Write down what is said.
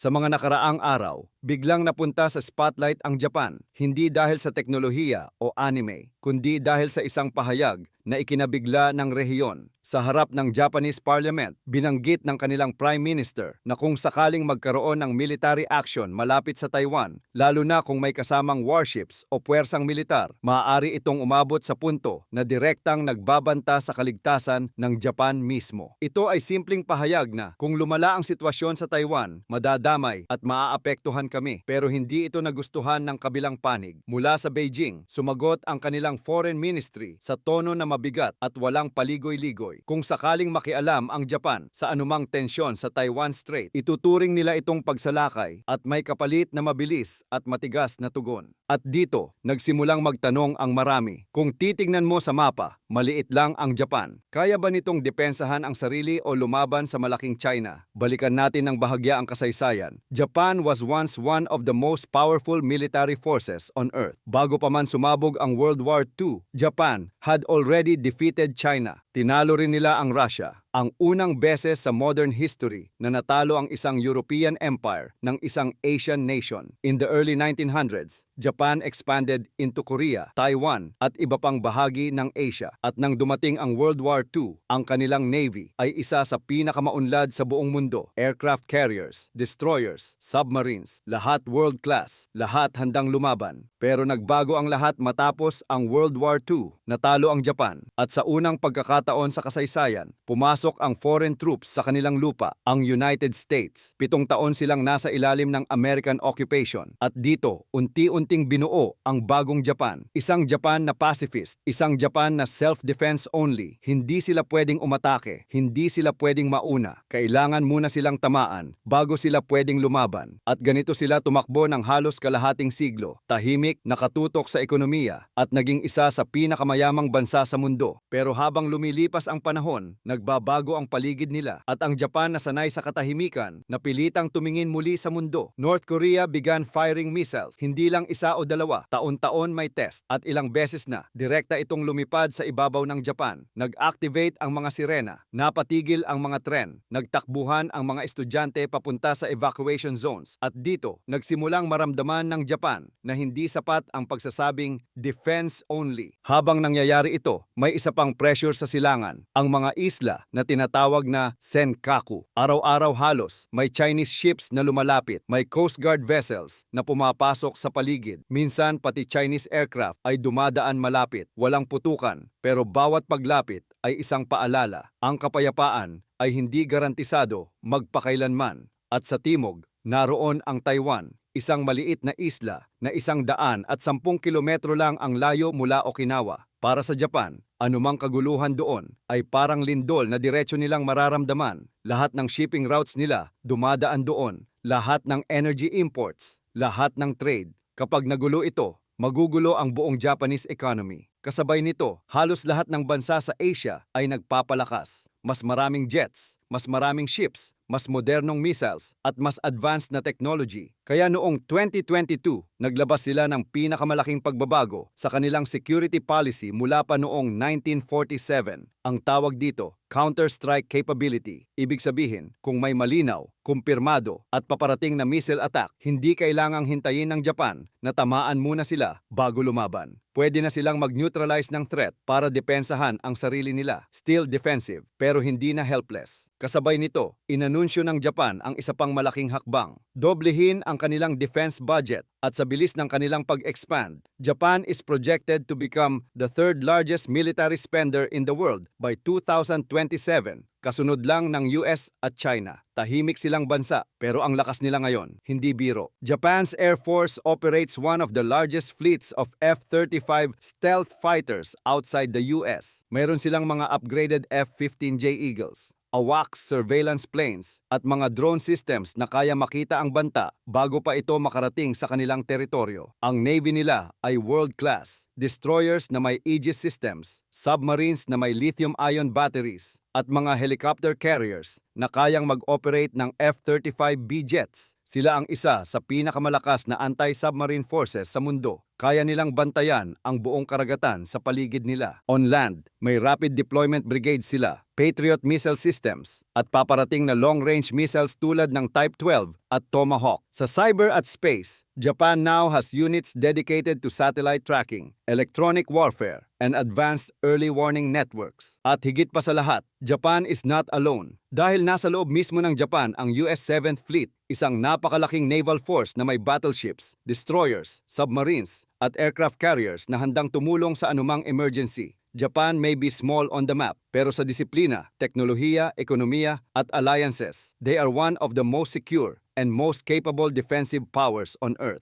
Sa mga nakaraang araw, biglang napunta sa spotlight ang Japan, hindi dahil sa teknolohiya o anime, kundi dahil sa isang pahayag na ikinabigla ng rehiyon. Sa harap ng Japanese Parliament, binanggit ng kanilang Prime Minister na kung sakaling magkaroon ng military action malapit sa Taiwan, lalo na kung may kasamang warships o puwersang militar, maaari itong umabot sa punto na direktang nagbabanta sa kaligtasan ng Japan mismo. Ito ay simpleng pahayag na kung lumala ang sitwasyon sa Taiwan, madadamay at maaapektuhan kami. Pero hindi ito nagustuhan ng kabilang panig. Mula sa Beijing, sumagot ang kanilang foreign ministry sa tono na mabigat at walang paligoy-ligoy. Kung sakaling makialam ang Japan sa anumang tensyon sa Taiwan Strait, ituturing nila itong pagsalakay at may kapalit na mabilis at matigas na tugon. At dito, nagsimulang magtanong ang marami. Kung titignan mo sa mapa, maliit lang ang Japan. Kaya ba nitong depensahan ang sarili o lumaban sa malaking China? Balikan natin ng bahagya ang kasaysayan. Japan was once one of the most powerful military forces on earth. Bago pa man sumabog ang World War II, Japan had already defeated China. Tinalo rin nila ang Russia. Ang unang beses sa modern history na natalo ang isang European empire ng isang Asian nation. In the early 1900s, Japan expanded into Korea, Taiwan at iba pang bahagi ng Asia. At nang dumating ang World War II, ang kanilang navy ay isa sa pinakamaunlad sa buong mundo. Aircraft carriers, destroyers, submarines, lahat world class, lahat handang lumaban. Pero nagbago ang lahat matapos ang World War II. Natalo ang Japan at sa unang pagkakataon sa kasaysayan, pumasok ang foreign troops sa kanilang lupa, ang United States. Pitong taon silang nasa ilalim ng American occupation at dito unti-unting binuo ang bagong Japan. Isang Japan na pacifist, isang Japan na self-defense only. Hindi sila pwedeng umatake, hindi sila pwedeng mauna. Kailangan muna silang tamaan bago sila pwedeng lumaban. At ganito sila tumakbo ng halos kalahating siglo, tahimik, nakatutok sa ekonomiya at naging isa sa pinakamayamang bansa sa mundo. Pero habang lumilipas ang panahon, nagbabago ang paligid nila at ang Japan na sanay sa katahimikan, napilitang tumingin muli sa mundo. North Korea began firing missiles, hindi lang isa o dalawa, taon-taon may test at ilang beses na, direkta itong lumipad sa ibabaw ng Japan. Nag-activate ang mga sirena, napatigil ang mga tren, nagtakbuhan ang mga estudyante papunta sa evacuation zones at dito, nagsimulang maramdaman ng Japan na hindi sapat ang pagsasabing defense only. Habang nangyayari ito, may isa pang pressure sa silangan, ang mga isla na tinatawag na Senkaku. Araw-araw halos, may Chinese ships na lumalapit, may Coast Guard vessels na pumapasok sa paligid. Minsan pati Chinese aircraft ay dumadaan malapit, walang putukan, pero bawat paglapit ay isang paalala. Ang kapayapaan ay hindi garantisado magpakailanman. At sa timog, naroon ang Taiwan, isang maliit na isla na isang daan at sampung kilometro lang ang layo mula Okinawa. Para sa Japan, anumang kaguluhan doon ay parang lindol na diretsyo nilang mararamdaman. Lahat ng shipping routes nila dumadaan doon, lahat ng energy imports, lahat ng trade. Kapag nagulo ito, magugulo ang buong Japanese economy. Kasabay nito, halos lahat ng bansa sa Asia ay nagpapalakas. Mas maraming jets, mas maraming ships, mas modernong missiles at mas advanced na technology. Kaya noong 2022, naglabas sila ng pinakamalaking pagbabago sa kanilang security policy mula pa noong 1947. Ang tawag dito, counter-strike capability. Ibig sabihin, kung may malinaw, kumpirmado at paparating na missile attack, hindi kailangang hintayin ng Japan na tamaan muna sila bago lumaban. Pwede na silang mag-neutralize ng threat para depensahan ang sarili nila. Still defensive, pero hindi na helpless. Kasabay nito, inanunsyo ng Japan ang isa pang malaking hakbang. Doblehin ang kanilang defense budget at sa bilis ng kanilang pag-expand, Japan is projected to become the third largest military spender in the world by 2027, kasunod lang ng US at China. Tahimik silang bansa, pero ang lakas nila ngayon, hindi biro. Japan's Air Force operates one of the largest fleets of F-35 stealth fighters outside the US. Mayroon silang mga upgraded F-15J Eagles AWACS surveillance planes at mga drone systems na kaya makita ang banta bago pa ito makarating sa kanilang teritoryo. Ang Navy nila ay world-class, destroyers na may Aegis systems, submarines na may lithium-ion batteries, at mga helicopter carriers na kayang mag-operate ng F-35B jets. Sila ang isa sa pinakamalakas na anti-submarine forces sa mundo. Kaya nilang bantayan ang buong karagatan sa paligid nila. On land, may rapid deployment brigade sila, Patriot missile systems, at paparating na long-range missiles tulad ng Type 12 at Tomahawk. Sa cyber at space, Japan now has units dedicated to satellite tracking, electronic warfare, and advanced early warning networks. At higit pa sa lahat, Japan is not alone. Dahil nasa loob mismo ng Japan ang US 7th Fleet, isang napakalaking naval force na may battleships, destroyers, submarines, at aircraft carriers na handang tumulong sa anumang emergency. Japan may be small on the map, pero sa disiplina, teknolohiya, ekonomiya, at alliances, they are one of the most secure and most capable defensive powers on Earth.